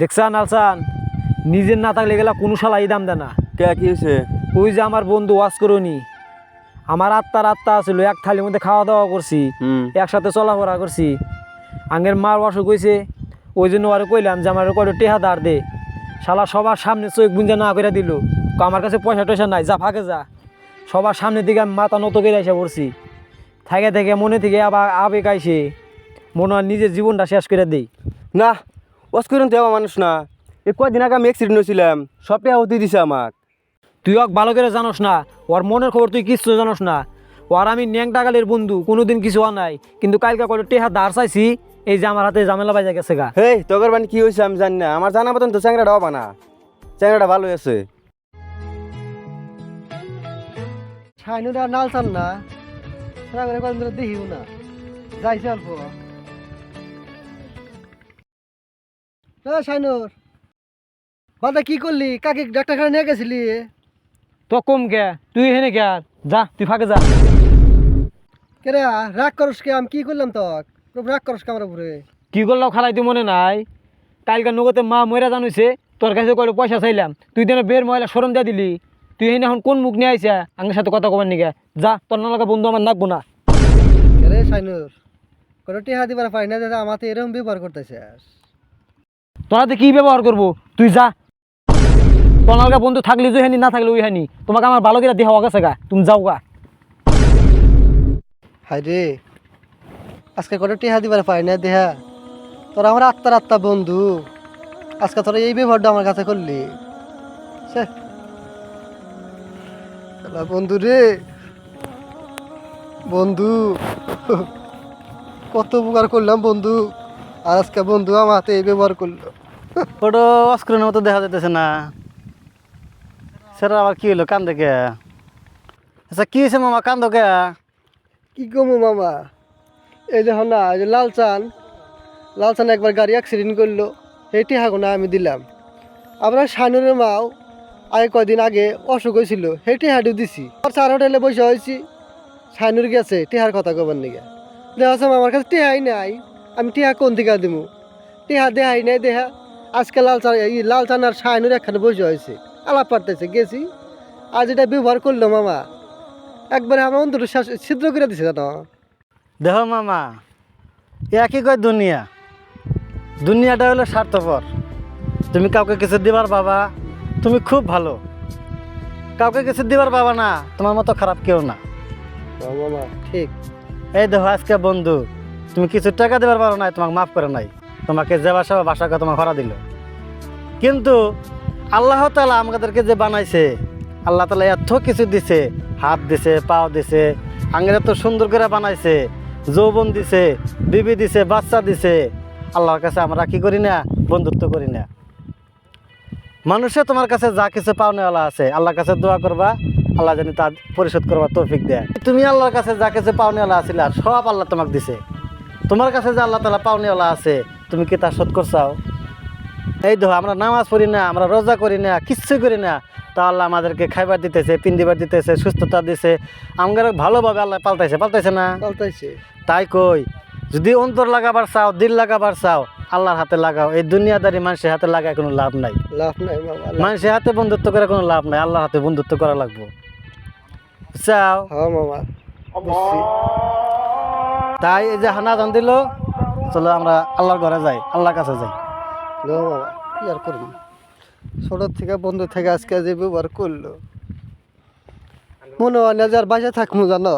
দেখছান আলসান? নিজের না থাকলে গেলা কোনো শালাই দাম দেয় না। কে কি হয়েছে? ওই যে আমার বন্ধু ওয়াজ করনি। আমার আত্মার আত্মা আছিল এক থালির মধ্যে খাওয়া দাওয়া করছি একসাথে চলাফেরা করছি। আঙ্গের মার অসুখ হয়েছে ওই জন্য আরও কইলাম যে আমার কয়টা টেহা দাঁড় দে। শালা সবার সামনে চোখ বুঞ্জা না করে দিল। আমার কাছে পয়সা টয়সা নাই যা ফাঁকে যা। সবার সামনের দিকে আমি মাথা নত করে এসে পড়ছি। থেকে থেকে মনে থেকে আবার আবেগ আইসে। মনে হয় নিজের জীবনটা শেষ করে দেই। না ওয়াশ করুন দেওয়া মানুষ না। এই কয়দিন আগে আমি অ্যাক্সিডেন্ট হয়েছিলাম সব টাকা হতে দিছে আমাক। তুই অক ভালো করে জানোস না ওর মনের খবর তুই কিচ্ছু জানোস না। ওর আমি ন্যাংটা গালের বন্ধু কোনোদিন কিছু হওয়া নাই। কিন্তু কালকে কয়টা টেহা দাঁড় চাইছি এই যে আমার হাতে জামেলা বাজা গেছে গা। হেই তোর বানি কি হয়েছে আমি জানি না। আমার জানা মতন তো চ্যাংরাটা হবা না। চ্যাংরাটা ভালো আছে শাইনুরা নাল চান না। সেটা করে কদিন দেখিও না। যাইছে অল্প। এ শাইনুর বাদা কি করলি? কাকে ডাক্তারখানা নিয়ে গেছিলি? তো কম কে? তুই হেনে কে? আর যা তুই ফাঁকে যা। কেরে রাগ করস কে? আমি কি করলাম তক? খুব রাগ করস কে আমার উপরে? কি করলাম খালাই তুই মনে নাই? কালকে নগতে মা ময়রা জানুছে তোর কাছে কয়টা পয়সা চাইলাম। তুই যেন বের মহিলা সরম দিয়া দিলি। তুই হেনে এখন কোন মুখ নিয়ে আইসা আঙ্গের সাথে কথা কবার নিকে যা তোর নালাকা বন্ধু আমার নাকবো না। কেরে শাইনুর কোনো টিহা দিবার পাই না দাদা আমাতে এরকম ব্যবহার করতেছে তোর হাতে কি ব্যবহার করব? তুই যা। নালকা বন্ধু থাকলে যে হানি, না থাকলে ওই হানি। তোমাকে আমার ভালো করে দেওয়া গেছে গা। তুমি যাও গা। হাই রে। আজকে কোনো টিহা দিবার পাই না দেহা। তোরা আমার আত্মার আত্মা বন্ধু। আজকে তোরা এই ব্যবহারটা আমার কাছে করলি। বন্ধু রে। বন্ধু। কত উপকার করলাম বন্ধু। আর আজকে বন্ধু আমার হাতে এই ব্যবহার করল। ফটো অস্ক্রিনের মতো দেখা যাইতেছে না। সেটা আবার কি হলো কান দেখে আচ্ছা কি হয়েছে মামা? কান দেখে কি কমু মামা? এই দেখো না, এই যে লালচান। লালচান একবার গাড়ি অ্যাক্সিডেন্ট করল। এই টিহাগো না, আমি দিলাম। আমরা শানুরের মাও আগে কয়দিন আগে অসুখ হয়েছিল। সেই টিহাটিও দিছি। আর চার হোটেলে বসে হয়েছি শানুর গেছে, টিহার কথা কবার নিগে। দেখা আমার কাছে টিহাই নাই। আমি টিহা কোন দিকে দিমু? টিহা দেহাই নাই, দেহা। আজকে লালচান এই লালচান আর শানুর একখানে বসে হয়েছে। আলাপ পারতেছে গেছি। আজ এটা ব্যবহার করল মামা। একবারে আমার অন্তর ছিদ্র করে দিছে জানো দেহ মামা একই কয় দুনিয়া। দুনিয়াটা হলো স্বার্থপর। তুমি কাউকে কিছু দিবার বাবা তুমি খুব ভালো। কাউকে কিছু দিবার বাবা না তোমার মতো খারাপ কেউ না। ঠিক। এই দেখো আজকে বন্ধু তুমি কিছু টাকা দেবার পারো নাই তোমাকে মাফ করে নাই। তোমাকে যে বাসা বাসাকে তোমাকে খরা দিল। কিন্তু আল্লাহ তালা আমাদেরকে যে বানাইছে, আল্লাহ তালা এত কিছু দিছে, হাত দিছে, পাও দিছে আঙের এত সুন্দর করে বানাইছে, যৌবন দিছে, বিবি দিছে, বাচ্চা দিছে। আল্লাহর কাছে আমরা কি করি না? বন্ধুত্ব করি না। মানুষে তোমার কাছে যা কিছু পাওনেওয়ালা আছে, আল্লাহর কাছে দোয়া করবা, আল্লাহ জানি তা পরিশোধ করবা তৌফিক দেয়। তুমি আল্লাহর কাছে যা কিছু পাওনেওয়ালা আছিলা সব আল্লাহ তোমাকে দিছে। তোমার কাছে যে আল্লাহ তালা পাওনেওয়ালা আছে তুমি কি তা শোধ করছাও? এই দেখো আমরা নামাজ পড়ি না আমরা রোজা করি না কিচ্ছু করি না। তা আল্লাহ আমাদেরকে খাইবার দিতেছে পিন্দিবার দিতেছে সুস্থতা দিছে। আমাদের ভালোভাবে আল্লাহ পাল্টাইছে পাল্টাইছে না? পাল্টাইছে। তাই কই যদি অন্তর লাগাবার চাও দিল লাগাবার চাও আল্লাহর হাতে লাগাও। এই দুনিয়াদারি মানুষের হাতে লাগায় কোনো লাভ নাই। লাভ নাই মামা মানুষের হাতে বন্ধুত্ব করে কোনো লাভ নাই আল্লাহর হাতে বন্ধুত্ব করা লাগবো। চাও হ্যাঁ মামা তাই এই যে হানা জান দিল চলো আমরা আল্লাহর ঘরে যাই আল্লাহর কাছে যাই। লো মামা কি আর করব? ছোট থেকে বন্ধু থেকে আজকে যে ব্যবহার করল। মনে হয় না যে আর বাসা থাকব জানো।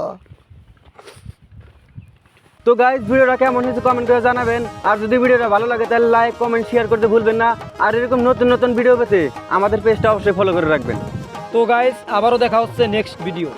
তো গাইজ ভিডিওটা কেমন হয়েছে কমেন্ট করে জানাবেন। আর যদি ভিডিওটা ভালো লাগে তাহলে লাইক কমেন্ট শেয়ার করতে ভুলবেন না। আর এরকম নতুন নতুন ভিডিও পেতে আমাদের পেজটা অবশ্যই ফলো করে রাখবেন। তো গাইজ আবারও দেখা হচ্ছে নেক্সট ভিডিও